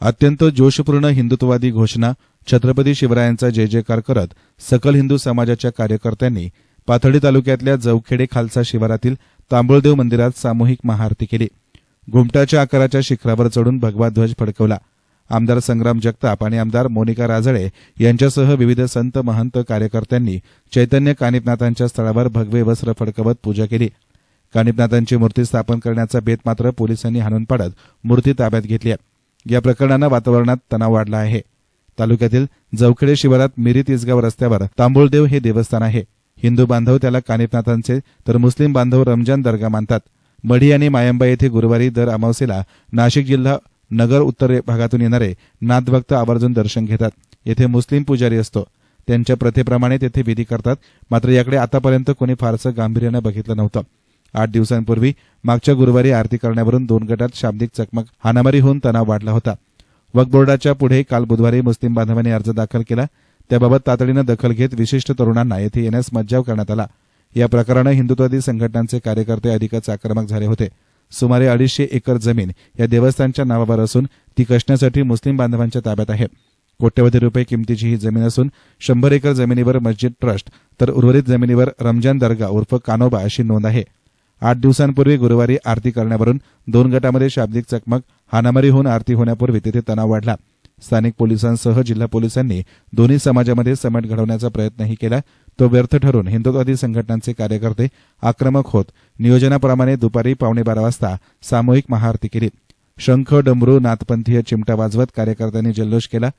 अत्यंत जोशपूर्ण हिंदुत्ववादी घोषणा छत्रपती शिवरायांचा जय जयकार करत सकल हिंदू समाजाच्या कार्यकर्त्यांनी पाथर्डी तालुक्यातल्या जवखेडे खालसा शिवारातील तांबुळदेव मंदिरात सामूहिक महाआरती केली. घुमटाच्या आकाराच्या शिखरावर चढून भगवा ध्वज फडकवला. आमदार संग्राम जगताप आणि आमदार मोनिका राजळे यांच्यासह विविध संत महंत कार्यकर्त्यांनी चैतन्य कानिपनाथांच्या स्थळावर भगवे वस्त्र फडकवत पूजा केली. कानिपनाथांची मूर्ती स्थापन करण्याचा बेत मात्र पोलिसांनी हाणून पाडत मूर्ती ताब्यात घेतली आहे. या प्रकरणानं वातावरणात तणाव वाढला आहे. तालुक्यातील जवखेडे शिवारात मिरी तिसगाव रस्त्यावर तांबुळदेव हे देवस्थान आहे. हिंदू बांधव त्याला कानिपनाथांचे तर मुस्लिम बांधव रमजान दर्गा मानतात. मढी आणि मायंबा येथे गुरुवारी दर अमावस्येला नाशिक जिल्हा नगर उत्तर भागातून येणारे नाथभक्त आवर्जून दर्शन घेतात. येथे मुस्लिम पुजारी असतो. त्यांच्या प्रथेप्रमाणे तेथे विधी करतात. मात्र याकडे आतापर्यंत कोणी फारसं गांभीर्यानं बघितलं नव्हतं. आठ दिवसांपूर्वी मागच्या गुरुवारी आरती करण्यावरून दोन गटात शाब्दिक चकमक हानामारी होऊन तणाव वाढला होता. वक्फ बोर्डाच्या पुढे काल बुधवारी मुस्लिम बांधवांनी अर्ज दाखल केला. त्याबाबत तातडीनं दखल घेत विशिष्ट तरुणांना येथे येण्यास मज्जाव करण्यात आला. या प्रकारानं हिंदुत्वादी संघटनांचे कार्यकर्ते अधिकच आक्रमक झाले होते. सुमारे अडीचशे एकर जमीन या देवस्थानच्या नावावर असून ती कसण्यासाठी मुस्लिम बांधवांच्या ताब्यात आहे. कोट्यवधी रुपये किमतीची ही जमीन असून शंभर एकर जमिनीवर मस्जिद ट्रस्ट तर उर्वरित जमिनीवर रमजान दर्गा उर्फ कानोबा अशी नोंद आहे. आठ दिवसांपूर्वी गुरुवारी आरती करण्यावरून दोन गटामध्ये शाब्दिक चकमक हानामारी होऊन आरती होण्यापूर्वी तिथे तणाव वाढला. स्थानिक पोलिसांसह जिल्हा पोलिसांनी दोन्ही समाजामध्ये समट घडवण्याचा प्रयत्नही केला. तो व्यर्थ ठरून हिंदुत्वादी संघटनांचे कार्यकर्ते आक्रमक होत नियोजनाप्रमाणे दुपारी पावणे बारा वाजता सामूहिक महाआरती केली. शंख डमरू नाथपंथीय चिमटा वाजवत कार्यकर्त्यांनी जल्लोष केला.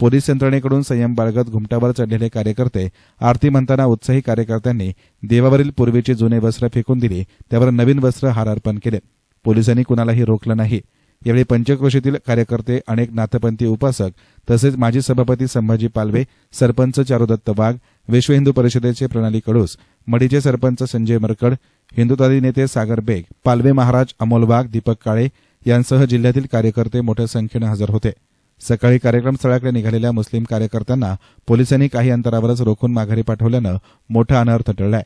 पोलीस यंत्रणेकडून संयम बाळगत घुमटावर चढलेले कार्यकर्ते आरती म्हणताना उत्साही कार्यकर्त्यांनी देवावरील पूर्वीची जुने वस्त्र फेकून दिली त्यावर नवीन वस्त्र हार अर्पण केले. पोलिसांनी कुणालाही रोखलं नाही. यावेळी पंचक्रोशीतील कार्यकर्ते अनेक नाथपंथी उपासक तसेच माजी सभापती संभाजी पालवे सरपंच चारुदत्त वाघ विश्व हिंदू परिषदेचे प्रणाली कडूस मडीचे सरपंच संजय मरकड हिंदुत्वादी नेते सागर बेग पालवे महाराज अमोल वाघ दीपक काळे यांसह जिल्ह्यातील कार्यकर्ते मोठ्या संख्येनं हजर होते. सकाळी कार्यक्रम स्थळाकडे निघालेल्या मुस्लिम कार्यकर्त्यांना पोलिसांनी काही अंतरावरच रोखून माघारी पाठवल्यानं मोठा अनर्थ टळलाय.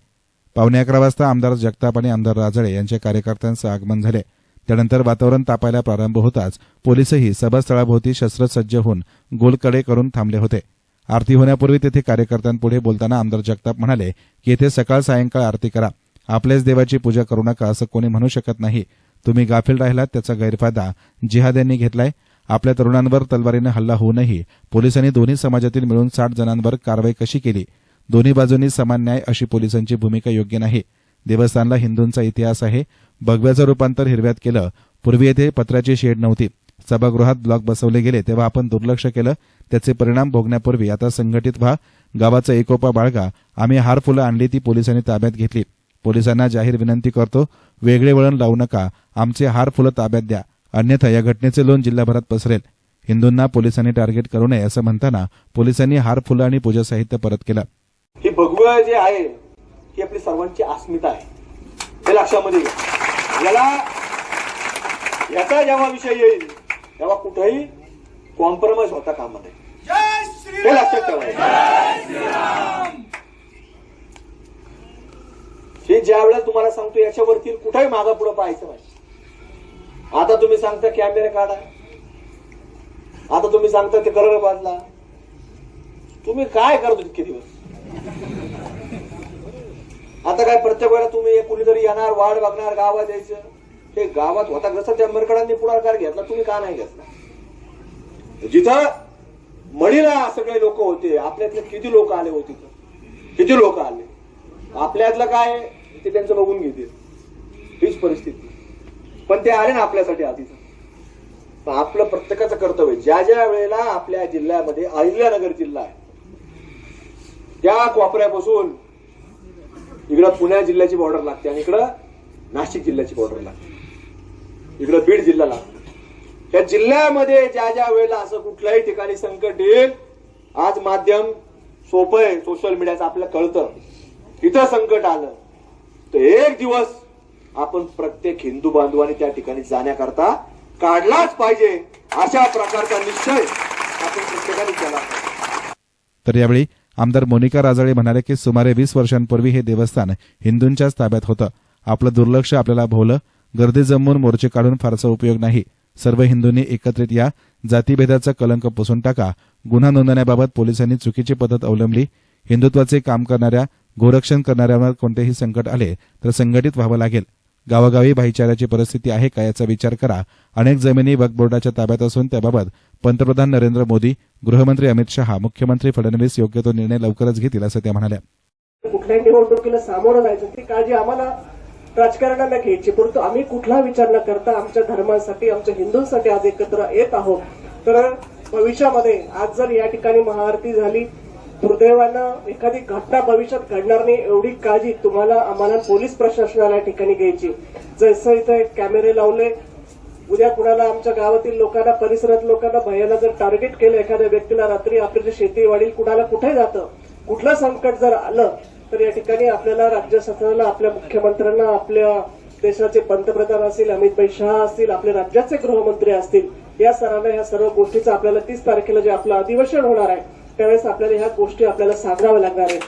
पावणे अकरा वाजता आमदार जगताप आणि आमदार राजळे यांच्या कार्यकर्त्यांचं आगमन झाले. त्यानंतर वातावरण तापायला प्रारंभ होताच पोलीसही सभास्थळाभोवती शस्त्रसज्ज होऊन गोलकडे करून थांबले होते. आरती होण्यापूर्वी तेथे कार्यकर्त्यांपुढे बोलताना आमदार जगताप म्हणाले की येथे सकाळ सायंकाळ आरती करा. आपल्याच देवाची पूजा करू नका असं कोणी म्हणू शकत नाही. तुम्ही गाफील राहिलात त्याचा गैरफायदा जिहाद यांनी घेतलाय. आपल्या तरुणांवर तलवारीनं हल्ला होऊनही पोलिसांनी दोन्ही समाजातील मिळून साठ जणांवर कारवाई कशी केली? दोन्ही बाजूंनी समान न्याय अशी पोलिसांची भूमिका योग्य नाही. देवस्थानला हिंदूंचा इतिहास आहे. भगव्याचं रूपांतर हिरव्यात केलं. पूर्वी येथे पत्राची शेड नव्हती. सभागृहात ब्लॉक बसवले गेले. तेव्हा आपण दुर्लक्ष केलं. त्याचे परिणाम भोगण्यापूर्वी आता संघटित व्हा. गावाचा एकोपा बाळगा. आम्ही हार फुलं आणली ती पोलिसांनी ताब्यात घेतली. पोलिसांना जाहीर विनंती करतो. वेगळे वळण लावू नका. आमचे हार फुलं ताब्यात द्या. अन्यथा या घटनेचे लोन जिल्हाभरात पसरेल. हिंदूंना पोलिसांनी टार्गेट करू नये असं म्हणताना पोलिसांनी हार फुलं आणि पूजा साहित्य परत केलं. हे भगवं जे आहे ही आपली सर्वांची अस्मिता आहे. हे लक्षामध्ये याला याचा जेव्हा विषय येईल तेव्हा कुठेही कॉम्प्रोमाइज होता कामा नये हे लक्षात ठेवा. हे ज्या वेळेला तुम्हाला सांगतो याच्यावरती कुठेही मागा पुढे पाहायचं नाही. आता तुम्ही सांगता कॅमेरे काढा. आता तुम्ही सांगता ते कलर बाजला. तुम्ही काय करतो इतके दिवस? आता काय प्रत्येक वेळेला तुम्ही एक कुणीतरी येणार वाढ बघणार गावात यायचं. हे गावात होता जसं त्या मरकडांनी पुढाकार घेतला तुम्ही का नाही घेतला? जिथं मणीला सगळे लोक होते आपल्यातले किती लोक आले होते किती लोक आले? आपल्यातलं काय ते त्यांचं बघून घेतील. हीच परिस्थिती. पण ते आले ना आपल्यासाठी आधीच. आपलं प्रत्येकाचं कर्तव्य ज्या ज्या वेळेला आपल्या जिल्ह्यामध्ये अहिल्यानगर जिल्हा आहे त्या कोपऱ्यापासून इकडं पुण्या जिल्ह्याची बॉर्डर लागते आणि इकडं नाशिक जिल्ह्याची बॉर्डर लागते. इकडं बीड जिल्हा लागतो. या जिल्ह्यामध्ये ज्या ज्या वेळेला असं कुठल्याही ठिकाणी संकट येईल आज माध्यम सोपं आहे सोशल मीडियाचं आपल्याला कळतं. इथं संकट आलं तर एक दिवस आपण प्रत्येक हिंदू बांधवांनी त्या ठिकाणी जाण्याकरता काढलाच पाहिजे. अशा प्रकारचा निश्चय आपण प्रत्येकाने केला. तर यावेळी आमदार मोनिका राजळे म्हणाले की सुमारे वीस वर्षांपूर्वी हे देवस्थान हिंदूंच्याच ताब्यात होतं. आपलं दुर्लक्ष आपल्याला भोवलं. गर्दी जमवून मोर्चे काढून फारसा उपयोग नाही. सर्व हिंदूंनी एकत्रित या जातीभेदाचा कलंक पुसून टाका. गुन्हा नोंदवण्याबाबत पोलिसांनी चुकीची पद्धत अवलंबली. हिंदुत्वाचे काम करणाऱ्या गोरक्षण करणाऱ्यांवर कोणतेही संकट आले तर संघटित व्हावं लागेल. गावागावी भाईचाराची परिस्थिती आहे का याचा विचार करा. अनेक जमिनी वक्फ बोर्डाच्या ताब्यात असून त्याबाबत पंतप्रधान नरेंद्र मोदी गृहमंत्री अमित शहा मुख्यमंत्री फडणवीस योग्य तो निर्णय लवकरच घेतील असं त्या म्हणाल्या. कुठल्याही निवडणुकीला सामोरं जायचं ती काळजी आम्हाला राजकारणाला घ्यायची. परंतु आम्ही कुठला विचार न करता आमच्या धर्मासाठी आमच्या हिंदूंसाठी आज एकत्र येत आहोत. तर भविष्यामध्ये आज जर या ठिकाणी महाआरती झाली दुर्दैवानं एखादी घटना भविष्यात घडणार नाही एवढी काळजी तुम्हाला आम्हाला पोलीस प्रशासनाला या ठिकाणी घ्यायची. जसं इथं कॅमेरे लावले उद्या कुणाला आमच्या गावातील लोकांना परिसरात लोकांना भयाला जर टार्गेट केलं एखाद्या व्यक्तीला रात्री आपली जी शेती वाढील कुणाला कुठे जातं? कुठलं संकट जर आलं तर या ठिकाणी आपल्याला राज्य शासनाला आपल्या मुख्यमंत्र्यांना आपल्या देशाचे पंतप्रधान असतील अमित भाई शहा असतील आपले राज्याचे गृहमंत्री असतील या सरांना ह्या सर्व गोष्टीचं आपल्याला तीस तारखेला जे आपलं अधिवेशन होणार आहे त्यावेळेस आपल्याला ह्या गोष्टी आपल्याला सांगाव्या लागणार आहेत.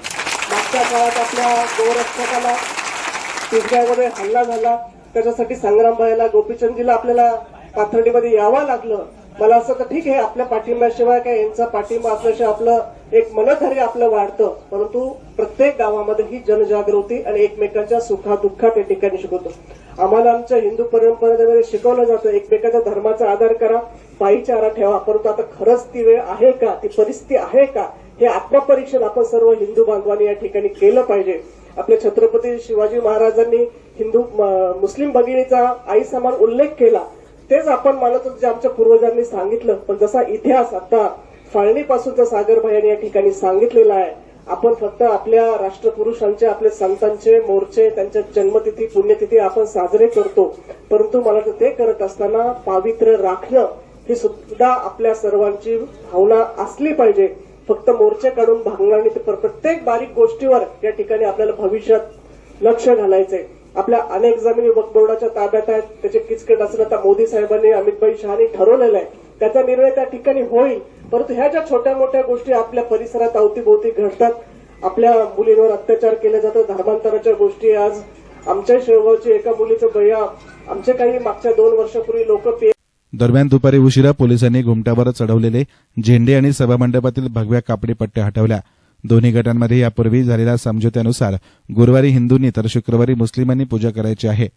मागच्या काळात आपल्या गोरक्षकाला तिसऱ्यामध्ये हल्ला झाला. त्याच्यासाठी संग्राम भाईला गोपीचंदजीला आपल्याला पाथर्डीमध्ये यावं लागलं. मला असं तर ठीक आहे आपल्या पाठिंब्याशिवाय काय यांचा पाठिंबा असल्याशिवाय आपलं एक मनधैर्य आपलं वाढतं. परंतु प्रत्येक गावामध्ये ही जनजागृती आणि एकमेकांच्या सुखादुःखात या ठिकाणी शिकवतो. आम्हाला आमच्या हिंदू परंपरेमध्ये शिकवलं जातं. एकमेकाच्या धर्माचा आधार करा भाईचारा ठेवा. परंतु आता खरंच ती वेळ आहे का? ती परिस्थिती आहे का? हे आत्मपरीक्षण आपण सर्व हिंदू बांधवांनी या ठिकाणी केलं पाहिजे. आपल्या छत्रपती शिवाजी महाराजांनी हिंदू म- मुस्लिम भगिनीचा आई समान उल्लेख केला. तेच आपण मानत होतो जे आमच्या पूर्वजांनी सांगितलं. पण जसा इतिहास आता फाळणीपासूनचा सागर भाईयांनी या ठिकाणी सांगितलेला आहे आपण फक्त आपल्या राष्ट्रपुरुषांचे आपले संतांचे मोर्चे त्यांच्या जन्मतिथी पुण्यतिथी आपण साजरे करतो. परंतु मला तर ते करत असताना पावित्र्य राखणं ही सुद्धा आपल्या सर्वांची भावना असली पाहिजे. फक्त मोर्चे काढून भांगणार नाही तर प्रत्येक बारीक गोष्टीवर या ठिकाणी आपल्याला भविष्यात लक्ष घालायचंय. आपल्या अनेक जमिनी वक्फ बोर्डाच्या ताब्यात आहेत. त्याचे किचकट असेल आता मोदी साहेबांनी अमितभाई शहानी ठरवलेलं आहे. त्याचा निर्णय त्या ठिकाणी होईल. परंतु ह्या ज्या छोट्या मोठ्या गोष्टी आपल्या परिसरात अवतीभोवती घडतात आपल्या मुलींवर अत्याचार केले जातात धर्मांतराच्या गोष्टी आज. आमच्या शेवगावची एका मुलीचं भैया आमचे काही मागच्या दोन वर्षापूर्वी लोक दरम्यान दुपारी उशिरा पोलिसांनी घुमट्यावर चढवलेले झेंडे आणि सभामंडपातील भगव्या कापडी पट्ट्या हटवल्या. दोन्ही गटांमध्ये यापूर्वी झालेल्या समझोत्यानुसार गुरुवारी हिंदूंनी तर शुक्रवारी मुस्लिमांनी पूजा करायची आहे.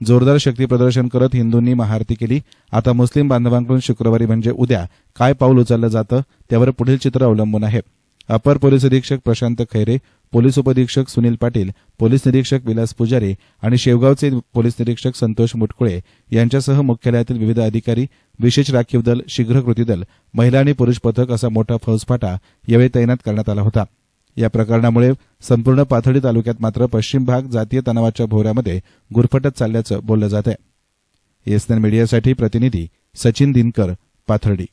जोरदार शक्ती प्रदर्शन करत हिंदूंनी महाआरती केली. आता मुस्लिम बांधवांकडून शुक्रवारी म्हणजे उद्या काय पाऊल उचललं जातं त्यावर पुढील चित्र अवलंबून आहे. अपर पोलीस अधीक्षक प्रशांत खैरे पोलीस उपअधीक्षक सुनील पाटील पोलीस निरीक्षक विलास पुजारी आणि शेवगावचे पोलीस निरीक्षक संतोष मुटकुळे यांच्यासह मुख्यालयातील विविध अधिकारी विशेष राखीव दल शीघ्र कृती दल महिला आणि पुरुष पथक असा मोठा फौजफाटा यावेळी तैनात करण्यात आला होता. या प्रकरणामुळे संपूर्ण पाथर्डी तालुक्यात मात्र पश्चिम भाग जातीय तणावाच्या भोवऱ्यामध्ये गुरफटत चालल्याचं बोललं जात आहे एसएन मीडियासाठी प्रतिनिधी सचिन दिनकर पाथर्डी.